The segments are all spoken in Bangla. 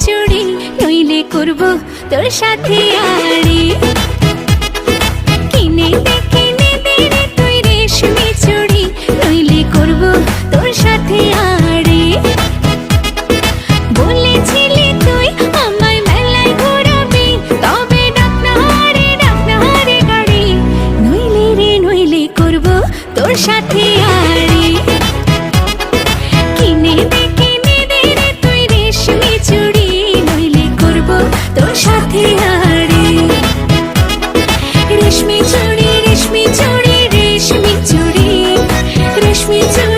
চুড়ি নইলে করব তোর সাথে আড়ি রেশমি চুড়ি রেশমি চুড়ি রেশমি চুড়ি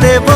te